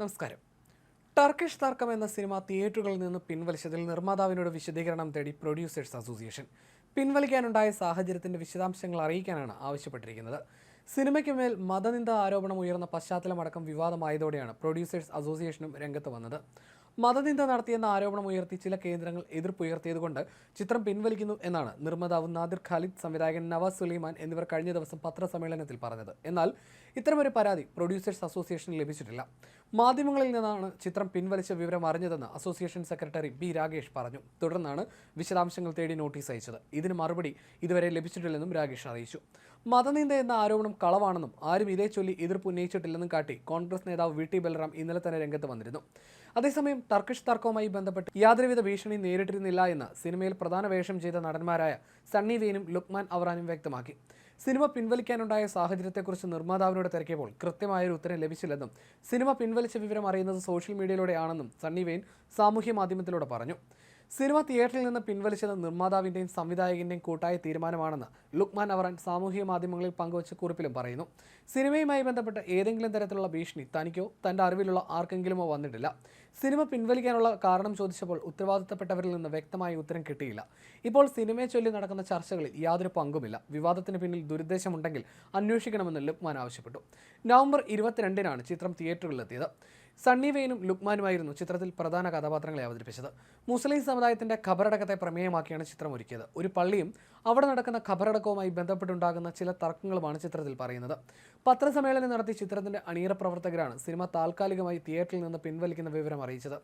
നമസ്കാരം. ടർക്കിഷ് തർക്കം എന്ന സിനിമ തിയേറ്ററുകളിൽ നിന്ന് പിൻവലിച്ചതിൽ നിർമ്മാതാവിനോട് വിശദീകരണം തേടി പ്രൊഡ്യൂസേഴ്സ് അസോസിയേഷൻ. പിൻവലിക്കാനുണ്ടായ സാഹചര്യത്തിന്റെ വിശദാംശങ്ങൾ അറിയിക്കാനാണ് ആവശ്യപ്പെട്ടിരിക്കുന്നത്. സിനിമയ്ക്ക് മേൽ മതനിന്ദ ആരോപണം ഉയർന്ന പശ്ചാത്തലമടക്കം വിവാദമായതോടെയാണ് പ്രൊഡ്യൂസേഴ്സ് അസോസിയേഷനും രംഗത്ത് വന്നത്. മതനിന്ദ നടത്തിയെന്ന ആരോപണം ഉയർത്തി ചില കേന്ദ്രങ്ങൾ എതിർപ്പുയർത്തിയതുകൊണ്ട് ചിത്രം പിൻവലിക്കുന്നു എന്നാണ് നിർമ്മാതാവ് നാദിർ ഖാലിദ് സംവിധായകൻ നവാസ് സുലൈമാൻ എന്നിവർ കഴിഞ്ഞ ദിവസം പത്രസമ്മേളനത്തിൽ പറഞ്ഞത്. എന്നാൽ ഇത്തരമൊരു പരാതി പ്രൊഡ്യൂസേഴ്സ് അസോസിയേഷന് ലഭിച്ചിട്ടില്ല. മാധ്യമങ്ങളിൽ നിന്നാണ് ചിത്രം പിൻവലിച്ച വിവരം അറിഞ്ഞതെന്ന് അസോസിയേഷൻ സെക്രട്ടറി ബി രാകേഷ് പറഞ്ഞു. തുടർന്നാണ് വിശദാംശങ്ങൾ തേടി നോട്ടീസ് അയച്ചത്. ഇതിന് മറുപടി ഇതുവരെ ലഭിച്ചിട്ടില്ലെന്നും രാകേഷ് അറിയിച്ചു. മതനിന്ദ എന്ന ആരോപണം കളവാണെന്നും ആരും ഇതേ ചൊല്ലി എതിർപ്പ് ഉന്നയിച്ചിട്ടില്ലെന്നും കാട്ടി കോൺഗ്രസ് നേതാവ് വി ടി ബലറാം ഇന്നലെ തന്നെ രംഗത്ത് വന്നിരുന്നു. അതേസമയം ടർക്കിഷ് തർക്കവുമായി ബന്ധപ്പെട്ട് യാതൊരുവിധ ഭീഷണി നേരിട്ടിരുന്നില്ല എന്ന് സിനിമയിൽ പ്രധാന വേഷം ചെയ്ത നടന്മാരായ സണ്ണി വെയിനും ലുക്മാൻ അവറാനും വ്യക്തമാക്കി. സിനിമ പിൻവലിക്കാനുണ്ടായ സാഹചര്യത്തെക്കുറിച്ച് നിർമ്മാതാവിനോട് തിരക്കിയപ്പോൾ കൃത്യമായൊരു ഉത്തരം ലഭിച്ചില്ലെന്നും സിനിമ പിൻവലിച്ച വിവരം അറിയുന്നത് സോഷ്യൽ മീഡിയയിലൂടെയാണെന്നും സണ്ണി വെയിൻ സാമൂഹ്യ മാധ്യമത്തിലൂടെ പറഞ്ഞു. സിനിമ തിയേറ്ററിൽ നിന്ന് പിൻവലിച്ചത് നിർമ്മാതാവിന്റെയും സംവിധായകന്റെയും കൂട്ടായ തീരുമാനമാണെന്ന് ലുക്മാൻ അവറാൻ സാമൂഹിക മാധ്യമങ്ങളിൽ പങ്കുവച്ച കുറിപ്പിലും പറയുന്നു. സിനിമയുമായി ബന്ധപ്പെട്ട് ഏതെങ്കിലും തരത്തിലുള്ള ഭീഷണി തനിക്കോ തന്റെ അറിവിലുള്ള ആർക്കെങ്കിലുമോ വന്നിട്ടില്ല. സിനിമ പിൻവലിക്കാനുള്ള കാരണം ചോദിച്ചപ്പോൾ ഉത്തരവാദിത്തപ്പെട്ടവരിൽ നിന്ന് വ്യക്തമായ ഉത്തരം കിട്ടിയില്ല. ഇപ്പോൾ സിനിമയെ ചൊല്ലി നടക്കുന്ന ചർച്ചകളിൽ യാതൊരു പങ്കുമില്ല. വിവാദത്തിന് പിന്നിൽ ദുരുദ്ദേശമുണ്ടെങ്കിൽ അന്വേഷിക്കണമെന്ന് ലുക്മാൻ ആവശ്യപ്പെട്ടു. നവംബർ ഇരുപത്തിരണ്ടിനാണ് ചിത്രം തിയേറ്ററുകളിലെത്തിയത്. സണ്ണി വെയിനും ലുക്മാനുമായിരുന്നു ചിത്രത്തിൽ പ്രധാന കഥാപാത്രങ്ങളെ അവതരിപ്പിച്ചത്. മുസ്ലിം സമുദായത്തിന്റെ ഖബറടക്കത്തെ പ്രമേയമാക്കിയാണ് ചിത്രം ഒരുക്കിയത് ഒരു പള്ളിയും അവിടെ നടക്കുന്ന ഖബറടക്കവുമായി ബന്ധപ്പെട്ടുണ്ടാകുന്ന ചില തർക്കങ്ങളുമാണ് ചിത്രത്തിൽ പറയുന്നത്. പത്രസമ്മേളനം നടത്തി ചിത്രത്തിന്റെ അണിയറ പ്രവർത്തകരാണ് സിനിമ താൽക്കാലികമായി തിയേറ്ററിൽ നിന്ന് പിൻവലിക്കുന്ന വിവരം അറിയിച്ചത്.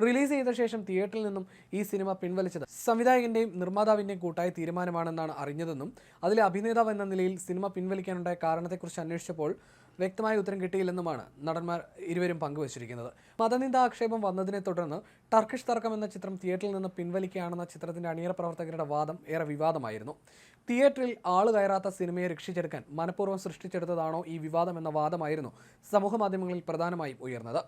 റിലീസ് ചെയ്ത ശേഷം തിയേറ്ററിൽ നിന്നും ഈ സിനിമ പിൻവലിച്ചത് സംവിധായകന്റെയും നിർമ്മാതാവിന്റെയും കൂട്ടായ തീരുമാനമാണെന്നാണ് അറിഞ്ഞതെന്നും അതിലെ അഭിനേതാവ് എന്ന നിലയിൽ സിനിമ പിൻവലിക്കാനുണ്ടായ കാരണത്തെക്കുറിച്ച് അന്വേഷിച്ചപ്പോൾ വ്യക്തമായ ഉത്തരം കിട്ടിയില്ലെന്നുമാണ് നടന്മാർ ഇരുവരും പങ്കുവച്ചിരിക്കുന്നത്. മതനിന്ദ ആക്ഷേപം വന്നതിനെ തുടർന്ന് ടർക്കിഷ് തർക്കം എന്ന ചിത്രം തിയേറ്ററിൽ നിന്ന് പിൻവലിക്കുകയാണെന്ന ചിത്രത്തിന്റെ അണിയറ പ്രവർത്തകരുടെ വാദം ഏറെ വിവാദമായിരുന്നു. തിയേറ്ററിൽ ആൾ കയറാത്ത സിനിമയെ രക്ഷിച്ചെടുക്കാൻ മനഃപൂർവം സൃഷ്ടിച്ചെടുത്തതാണോ ഈ വിവാദം എന്ന വാദമായിരുന്നു സമൂഹ മാധ്യമങ്ങളിൽ പ്രധാനമായും ഉയർന്നത്.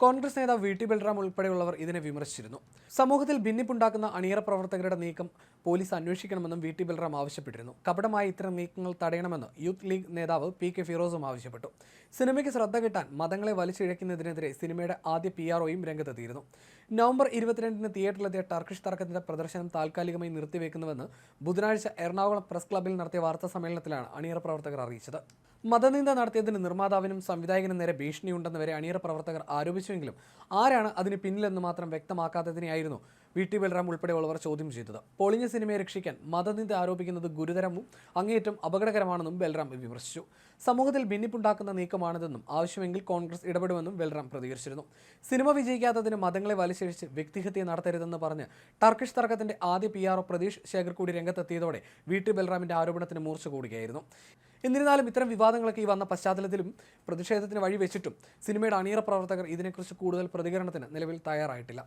കോൺഗ്രസ് നേതാവ് വി ടി ബൽറാം ഉൾപ്പെടെയുള്ളവർ ഇതിനെ വിമർശിച്ചിരുന്നു. സമൂഹത്തിൽ ഭിന്നിപ്പുണ്ടാക്കുന്ന അണിയറ പ്രവർത്തകരുടെ നീക്കം പോലീസ് അന്വേഷിക്കണമെന്നും വി ടി ബൽറാം ആവശ്യപ്പെട്ടിരുന്നു. കപടമായ ഇത്തരം നീക്കങ്ങൾ തടയണമെന്ന് യൂത്ത് ലീഗ് നേതാവ് പി കെ ഫിറോസും ആവശ്യപ്പെട്ടു. സിനിമയ്ക്ക് ശ്രദ്ധ കിട്ടാൻ മതങ്ങളെ വലിച്ചിഴക്കുന്നതിനെതിരെ സിനിമയുടെ ആദ്യ പി ആർ ഒയും രംഗത്തെത്തിയിരുന്നു. നവംബർ ഇരുപത്തിരണ്ടിന് തിയേറ്ററിലെത്തിയ ടർക്കിഷ് തർക്കത്തിന്റെ പ്രദർശനം താൽക്കാലികമായി നിർത്തിവെക്കുന്നുവെന്ന് ബുധനാഴ്ച എറണാകുളം പ്രസ് ക്ലബ്ബിൽ നടത്തിയ വാർത്താ സമ്മേളനത്തിലാണ് അണിയറ പ്രവർത്തകർ അറിയിച്ചത്. മതനിന്ദ നടത്തിയതിന് നിർമ്മാതാവിനും സംവിധായകനും നേരെ ഭീഷണിയുണ്ടെന്ന് വരെ അണിയറ പ്രവർത്തകർ ആരോപിച്ചുവെങ്കിലും ആരാണ് അതിന് പിന്നിലെന്ന് മാത്രം വ്യക്തമാക്കാത്തതിനെയായിരുന്നു വി ടി ബൽറാം ഉൾപ്പെടെയുള്ളവർ ചോദ്യം ചെയ്തത്. പൊളിഞ്ഞ സിനിമയെ രക്ഷിക്കാൻ മതനിന്ദ ആരോപിക്കുന്നത് ഗുരുതരവും അങ്ങേയറ്റം അപകടകരമാണെന്നും ബൽറാം വിമർശിച്ചു. സമൂഹത്തിൽ ഭിന്നിപ്പുണ്ടാക്കുന്ന നീക്കമാണിതെന്നും ആവശ്യമെങ്കിൽ കോൺഗ്രസ് ഇടപെടുമെന്നും ബൽറാം പ്രതികരിച്ചിരുന്നു. സിനിമ വിജയിക്കാത്തതിന് മതങ്ങളെ വലിച്ചിഴിച്ച് വ്യക്തിഹത്യ നടത്തരുതെന്ന് പറഞ്ഞ് ടർക്കിഷ് തർക്കത്തിന്റെ ആദ്യ പി ആർ പ്രതീഷ് ശേഖർ കൂടി രംഗത്തെത്തിയതോടെ വി ടി ബൽറാമിന്റെ ആരോപണത്തിന് മൂർച്ച കൂടുകയായിരുന്നു. എന്നിരുന്നാലും ഇത്തരം വിവാദങ്ങളൊക്കെ ഈ വന്ന പശ്ചാത്തലത്തിലും പ്രതിഷേധത്തിന് വഴിവെച്ചിട്ടും സിനിമയുടെ അണിയറ പ്രവർത്തകർ ഇതിനെക്കുറിച്ച് കൂടുതൽ പ്രതികരണത്തിന് നിലവിൽ തയ്യാറായിട്ടില്ല.